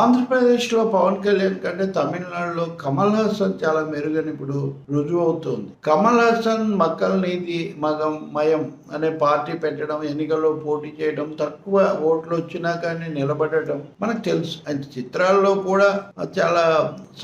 ఆంధ్రప్రదేశ్లో పవన్ కళ్యాణ్ కంటే తమిళనాడులో కమల్ హాసన్ చాలా మెరుగని ఇప్పుడు రుజువు అవుతుంది కమల్ హాసన్ మక్కల్ నీతి మగం మయం అనే పార్టీ పెట్టడం ఎన్నికల్లో పోటీ చేయడం తక్కువ ఓట్లు వచ్చినా కానీ నిలబడటం మనకు తెలుసు. అంటే చిత్రాల్లో కూడా చాలా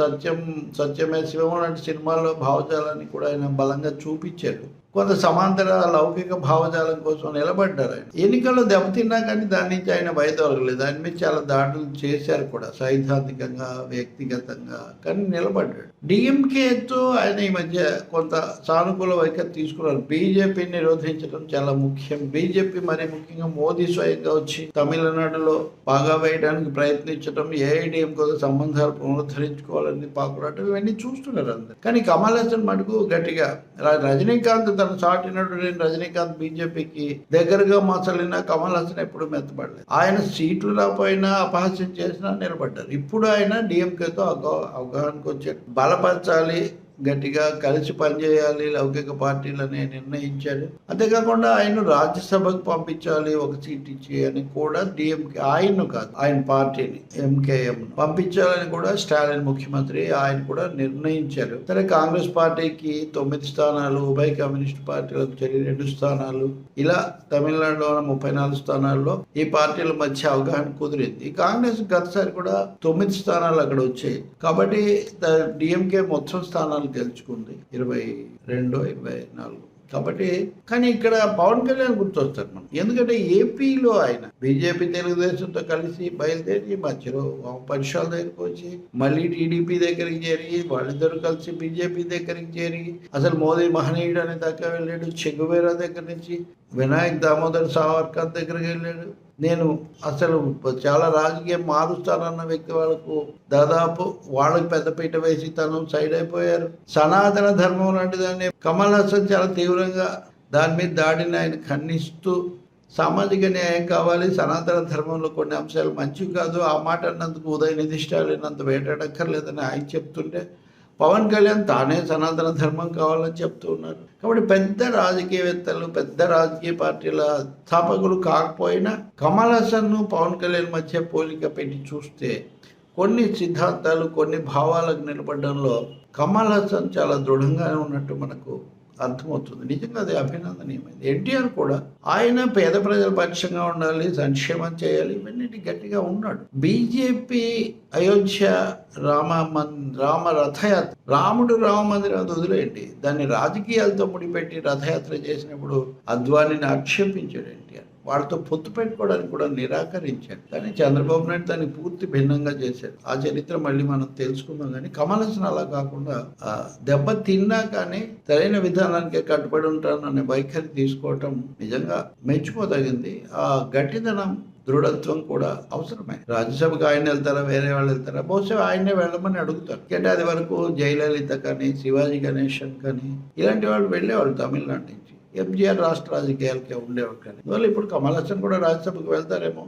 సత్యం సత్యమే శివం లాంటి సినిమాల్లో భావజాలాన్ని కూడా ఆయన బలంగా చూపించారు. కొంత సమాంతర లౌకిక భావజాలం కోసం నిలబడ్డారు ఆయన. ఎన్నికల్లో దెబ్బతిన్నా కానీ దాని నుంచి ఆయన బయటవరగలేదు దాని మీద చాలా దాడులు చేశారు కూడా సైద్ధాంతికంగా వ్యక్తిగతంగా కానీ నిలబడ్డాడు. డిఎంకేతో ఆయన ఈ మధ్య కొంత సానుకూల వైఖరి తీసుకున్నారు. బీజేపీని నిరోధించడం చాలా ముఖ్యం. బీజేపీ మరి ముఖ్యంగా మోదీ స్వయంగా వచ్చి తమిళనాడులో బాగా వేయడానికి ప్రయత్నించడం ఏఐడిఎంతో సంబంధాలు పునరుద్ధరించుకోవాలని పాకుడటం ఇవన్నీ చూస్తున్నారు అందరు. కానీ కమల్ హాసన్ మటుకు గట్టిగా రజనీకాంత్ తన సాటి నటుడైన రజనీకాంత్ బీజేపీకి దగ్గరగా మసలిన కమల్ హాసన్ ఎప్పుడు మెత్తపడలేదు ఆయన సీట్లు రాపోయినా అపహాస్యం చేసినా నిలబడ్డారు. ఇప్పుడు ఆయన డిఎంకేతో అవగాహనకు వచ్చారు బలపరచాలి గట్టిగా కలిసి పనిచేయాలి లౌకిక పార్టీలని నిర్ణయించాడు అంతేకాకుండా ఆయన రాజ్యసభకు పంపించాలి ఒక సీట్ ఇచ్చి అని కూడా డిఎంకే ఆయన్ను కాదు ఆయన పార్టీని ఎంకేఎం పంపించాలని కూడా స్టాలిన్ ముఖ్యమంత్రి ఆయన కూడా నిర్ణయించారు. సరే కాంగ్రెస్ పార్టీకి తొమ్మిది స్థానాలు ఉభయ కమ్యూనిస్ట్ పార్టీలకు చెల్లి రెండు స్థానాలు ఇలా తమిళనాడులో ముప్పై నాలుగు స్థానాల్లో ఈ పార్టీల మధ్య అవగాహన కుదిరింది. ఈ కాంగ్రెస్ గతసారి కూడా తొమ్మిది స్థానాలు అక్కడ వచ్చాయి. కాబట్టి డిఎంకే మొత్తం స్థానాలు గెలుచుకుంది ఇరవై రెండు ఇరవై నాలుగు. కాబట్టి కానీ ఇక్కడ పవన్ కళ్యాణ్ గుర్తొస్తారు మనం. ఎందుకంటే ఏపీలో ఆయన బీజేపీ తెలుగుదేశంతో కలిసి బయలుదేరి మధ్యలో పరిశ్రమల దగ్గరికి వచ్చి మళ్ళీ టీడీపీ దగ్గరికి చేరి వాళ్ళిద్దరు కలిసి బీజేపీ దగ్గరికి చేరి అసలు మోదీ మహనీయుడు అనే దాకా వెళ్ళాడు చెగువేరా దగ్గర నుంచి వినాయక్ దామోదర్ సావర్కర్ దగ్గరికి వెళ్ళాడు. నేను అసలు చాలా రాజకీయం మారుస్తానన్న వ్యక్తి వాళ్ళకు దాదాపు వాళ్ళకి పెద్దపీట వేసి తను సైడ్ అయిపోయారు. సనాతన ధర్మం లాంటి దాన్ని కమల్ హాసన్ చాలా తీవ్రంగా దాని మీద దాడిని ఆయన ఖండిస్తూ సామాజిక న్యాయం కావాలి సనాతన ధర్మంలో కొన్ని అంశాలు మంచివి కాదు ఆ మాట అన్నందుకు ఉదయ నిధిష్టాలేనంత వేటాడక్కర్లేదని ఆయన చెప్తుంటే పవన్ కళ్యాణ్ తానే సనాతన ధర్మం కావాలని చెప్తూ ఉన్నారు. కాబట్టి పెద్ద రాజకీయవేత్తలు పెద్ద రాజకీయ పార్టీల స్థాపకులు కాకపోయినా కమల్ హాసన్ను పవన్ కళ్యాణ్ మధ్య పోలిక పెట్టి చూస్తే కొన్ని సిద్ధాంతాలు కొన్ని భావాలకు నిలబడడంలో కమల్ హాసన్ చాలా దృఢంగానే ఉన్నట్టు మనకు అర్థమవుతుంది. నిజంగా అది అభినందనీయమైంది ఎన్టీఆర్ కూడా ఆయన పేద ప్రజల పక్షంగా ఉండాలి సంక్షేమం చేయాలి ఇవన్నీ గట్టిగా ఉన్నాడు. బీజేపీ అయోధ్య రామ మన్ రామ రథయాత్ర రాముడు రామ మందిరం అది వదిలేయండి. దాన్ని రాజకీయాలతో ముడిపెట్టి రథయాత్ర చేసినప్పుడు అద్వానిని ఆక్షేపించాడు ఎన్టీఆర్. వాళ్ళతో పొత్తు పెట్టుకోవడానికి కూడా నిరాకరించాడు కానీ చంద్రబాబు నాయుడు దాన్ని పూర్తి భిన్నంగా చేశాడు ఆ చరిత్ర మళ్ళీ మనం తెలుసుకుందాం కానీ కమల్ హాసన్ అలా కాకుండా దెబ్బ తిన్నా కానీ సరైన విధానానికి కట్టుబడి ఉంటాను అనే వైఖరి తీసుకోవటం నిజంగా మెచ్చుకోదగింది. ఆ గట్టిదనం దృఢత్వం కూడా అవసరమే. రాజ్యసభకు ఆయన వెళ్తారా వేరే వాళ్ళు వెళ్తారా? బహుశా ఆయనే వెళ్ళమని అడుగుతారు. ఎందుకంటే అది వరకు జయలలిత కానీ శివాజీ గణేశన్ కానీ ఇలాంటి వాళ్ళు వెళ్ళేవాళ్ళు తమిళనాడు నుంచి. ఎంజీఆర్ రాష్ట్ర రాజకీయాలకే ఉండేవి కానీ. ఇప్పుడు కమల్ హాసన్ కూడా రాజ్యసభకు వెళ్తారేమో.